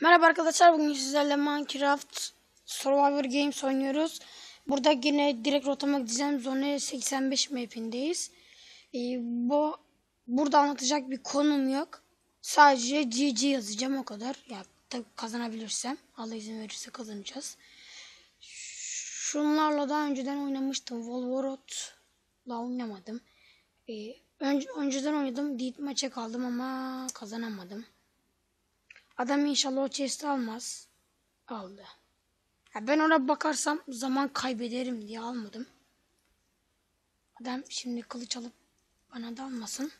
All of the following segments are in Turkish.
Merhaba arkadaşlar bugün sizlerle Minecraft Survivor Games oynuyoruz. Burada yine direkt rotama gideceğim. Zone 85 mapindeyiz. Ee, bu burada anlatacak bir konum yok. Sadece GG yazacağım o kadar. Ya tabii kazanabilirsem. Allah izin verirse kazanacağız. Şunlarla daha önceden oynamıştım. Volvorot'la oynamadım. Ee, önce, önceden oynadım. Maç'a kaldım ama kazanamadım. Adam inşallah o chest'i almaz. Aldı. Ya ben ona bakarsam zaman kaybederim diye almadım. Adam şimdi kılıç alıp bana da almasın.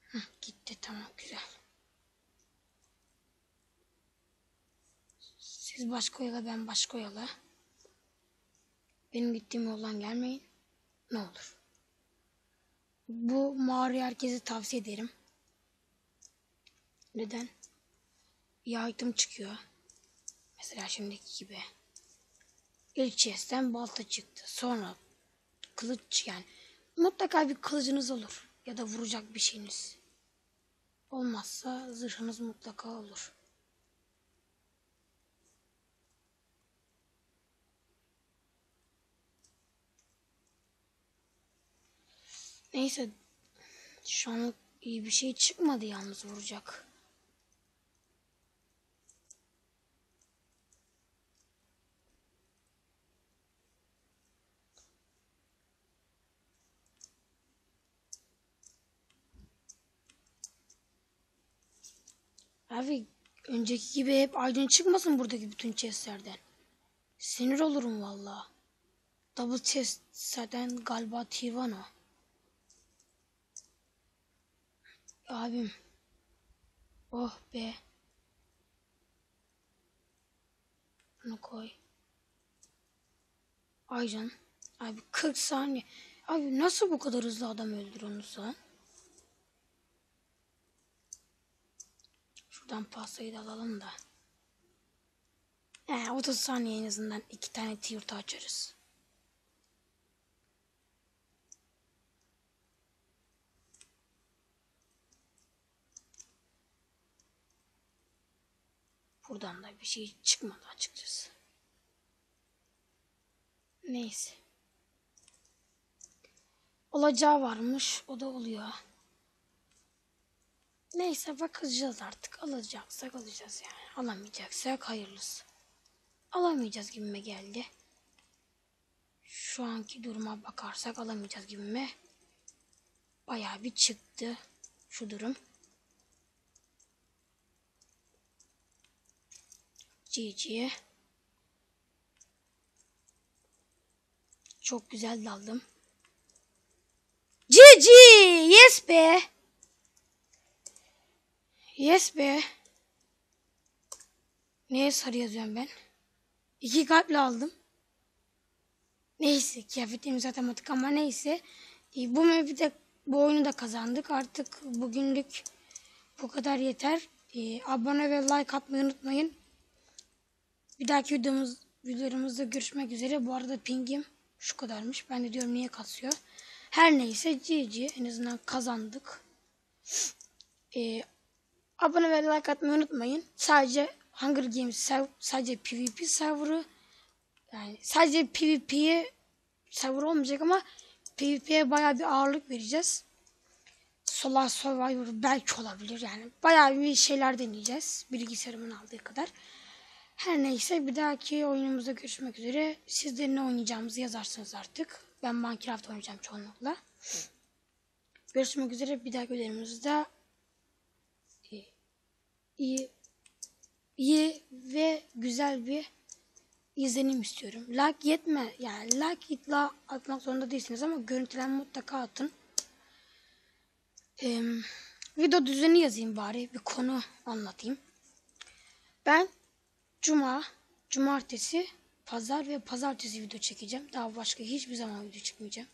Heh, gitti tamam güzel. Siz başka yola ben başka yola. Benim gittiğim yoldan gelmeyin. Ne olur. Bu mağarayı herkese tavsiye ederim. Neden? İyi item çıkıyor. Mesela şimdiki gibi. İlk chest'ten balta çıktı. Sonra kılıç yani. Mutlaka bir kılıcınız olur. Ya da vuracak bir şeyiniz. Olmazsa zırhınız mutlaka olur. Neyse şu an iyi bir şey çıkmadı yalnız vuracak. Abi önceki gibi hep aydın çıkmasın buradaki bütün chestlerden. Sinir olurum valla. Double chest galiba Tivano. Abim. Oh be. Bunu koy. Aycan. Abi 40 saniye. Abi nasıl bu kadar hızlı adam öldürüyorsunuz lan? Şuradan pastayı da alalım da. He, 30 saniye en azından iki tane tiyurta açarız. Buradan da bir şey çıkmadı açıkçası. Neyse. Olacağı varmış. O da oluyor. Neyse bakacağız artık. Alacaksak alacağız yani. Alamayacaksak hayırlısı. Alamayacağız gibime geldi. Şu anki duruma bakarsak alamayacağız gibime. Bayağı bir çıktı şu durum. GG. Çok güzel daldım. GG! Yes be! Yes be. Neye sarı yazıyorum ben? İki kalple aldım. Neyse kıyafetimiz zaten matik ama neyse. Bu map'i bu oyunu da kazandık. Artık bugünlük bu kadar yeter. Abone ve like atmayı unutmayın. Bir dahaki videomuz, videolarımızda görüşmek üzere. Bu arada pingim şu kadarmış. Ben de diyorum niye kasıyor. Her neyse GG en azından kazandık. E, abone ve like atmayı unutmayın. Sadece Hunger Games sadece PvP serverı yani sadece PvP'ye server olmayacak ama PvP'ye bayağı bir ağırlık vereceğiz. Solar Survivor belki olabilir yani. Bayağı bir şeyler deneyeceğiz. Bilgisayarımın aldığı kadar. Her neyse bir dahaki oyunumuzda görüşmek üzere. Siz de ne oynayacağımızı yazarsınız artık. Ben Minecraft oynayacağım çoğunlukla. Görüşmek üzere bir dahaki oyunumuzda iyi iyi ve güzel bir izlenim istiyorum. Like yetme yani like itla atmak zorunda değilsiniz ama görüntülen mutlaka atın. Ee, video düzeni yazayım bari bir konu anlatayım. Ben cuma, cumartesi, pazar ve pazartesi video çekeceğim. Daha başka hiçbir zaman video çıkmayacağım.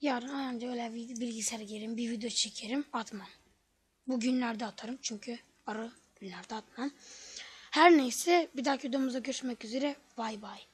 Yarın anca öyle bilgisayara girerim bir video çekerim atmam. Bugünlerde atarım çünkü arı günlerde atmam. Her neyse bir dahaki videomuzda görüşmek üzere. Bay bay.